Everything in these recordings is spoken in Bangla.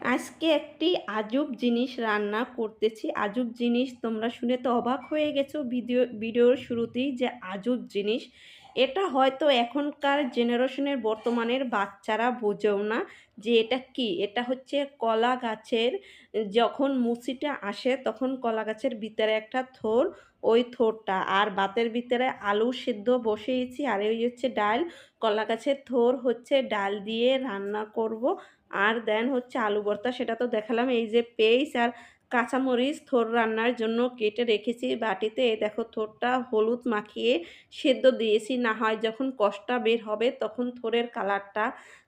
আজকে একটি আজব জিনিস রান্না করতেছি। আজব জিনিস তোমরা শুনে তো অবাক হয়ে গেছো ভিডিও, ভিডিওর শুরুতেই যে আজব জিনিস। এটা হয়তো এখনকার জেনারেশনের বর্তমানের বাচ্চারা বোঝেও না যে এটা কি। এটা হচ্ছে কলা গাছের, যখন মুচিটা আসে তখন কলা গাছের ভিতরে একটা থোর, ওই থোরটা। আর বাতের ভিতরে আলু সিদ্ধ বসিয়েছি আর ওই হচ্ছে ডাল। কলা গাছের থোর হচ্ছে ডাল দিয়ে রান্না করব। আর দেন হচ্ছে আলু ভর্তা, সেটা তো দেখালাম। এই যে পেঁয়াজ আর কাঁচামরিচ থোর রান্নার জন্য কেটে রেখেছি বাটিতে। দেখো, থোরটা হলুদ মাখিয়ে সেদ্ধ দিয়েছি। না হয় যখন কষ্টা বের হবে তখন থোরের কালারটা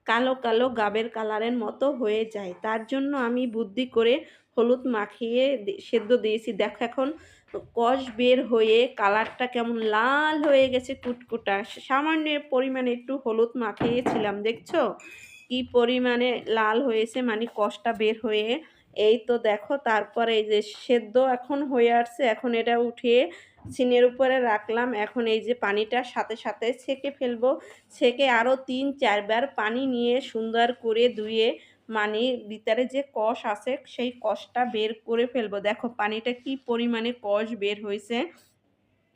কালো কালো গাবের কালারের মতো হয়ে যায়। তার জন্য আমি বুদ্ধি করে হলুদ মাখিয়ে সেদ্ধ দিয়েছি। দেখো এখন কষ বের হয়ে কালারটা কেমন লাল হয়ে গেছে কুটকুটা। সামান্য পরিমাণে একটু হলুদ মাখিয়েছিলাম, দেখছ? কি পরিমাণে লাল হয়েছে মানে কষটা বের হয়ে এই তো দেখো, তারপরে এই যে সেদ্ধ এখন হয়ে আসছে, এখন এটা উঠিয়ে সিনের উপরে রাখলাম। এখন এই যে পানিটা সাথে সাথে ছেঁকে ফেলব। ছেঁকে আরও তিন, চারবার পানি নিয়ে সুন্দর করে ধুয়ে মানে ভিতরে যে কষ আছে, সেই কষটা বের করে ফেলব। দেখো, পানিটা কি পরিমাণে কষ বের হয়েছে।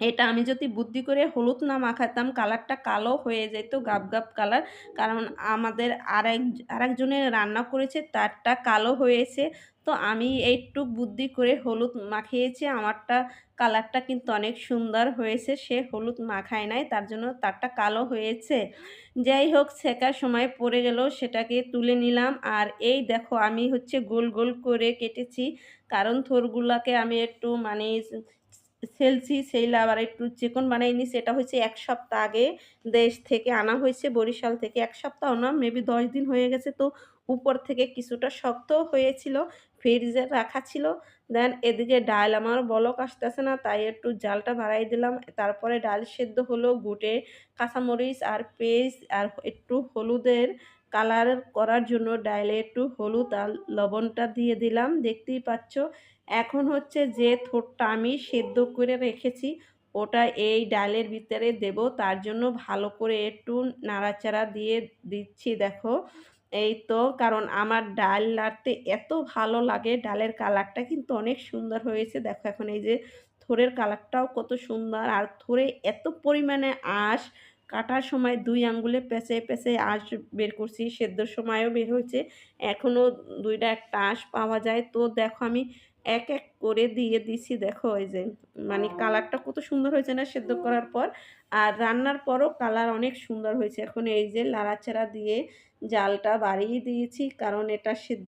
এটা আমি যদি বুদ্ধি করে হলুদ না মাখাতাম, কালারটা কালো হয়ে যেত, গাব গাব কালার। কারণ আমাদের আরেক, আরেকজনের রান্না করেছে, তারটা কালো হয়েছে। তো আমি একটু বুদ্ধি করে হলুদ মাখিয়েছি, আমারটা, কালারটা কিন্তু অনেক সুন্দর হয়েছে। সে হলুদ মাখায় নাই, তার জন্য তারটা কালো হয়েছে। যাই হোক ছেঁকার সময় পড়ে গেল, সেটাকে তুলে নিলাম। আর এই দেখো, আমি হচ্ছে গোল গোল করে কেটেছি। কারণ থোরগুলাকে আমি একটু মানে সেলসি সেইলা আবার একটু চিকন বানাই নিছি, এটা হচ্ছে এক সপ্তাহ আগে দেশ থেকে আনা হয়েছে, বরিশাল থেকে এক সপ্তাহ না, মেবি দশ দিন হয়ে গেছে, তো উপর থেকে কিছুটা শক্ত হয়েছিল, ফ্রিজে রাখা ছিল। দেন এদিকে ডাল আমার বলক আসতেছে না, তাই একটু জালটা বাড়াই দিলাম, তারপরে ডাল সেদ্ধ হলো, গুটে, কাঁচামরিচ আর পেস্ট আর একটু হলুদের কালার করার জন্য ডাইলে একটু হলুদ আর লবণটা দিয়ে দিলাম। দেখতেই পাচ্ছ, এখন হচ্ছে যে থোরটা আমি সেদ্ধ করে রেখেছি, ওটা এই ডালের ভিতরে দেব। তার জন্য ভালো করে একটু নাড়াচাড়া দিয়ে দিচ্ছি, দেখো। এই তো, কারণ আমার ডাল নাড়তে এত ভালো লাগে, ডালের কালারটা কিন্তু অনেক সুন্দর হয়েছে। দেখো এখন এই যে থোরের কালারটাও কত সুন্দর, আর থোরে এত পরিমাণে আঁশ কাটার সময় দুই আঙ্গুলে পেঁচে পেঁচে আঁশ বের করছি সেদ্ধর সময়ও বের হয়েছে। এখনও দুইটা একটা আঁশ পাওয়া যায়। তো দেখো আমি এক এক করে দিয়ে দিছি দেখো ওই যে মানে কালারটা কত সুন্দর হয়েছে না সেদ্ধ করার পর। আর রান্নার পরও কালার অনেক সুন্দর হয়েছে। এখন এই যে লাড়াচাড়া দিয়ে জালটা বাড়িয়ে দিয়েছি কারণ এটা সেদ্ধ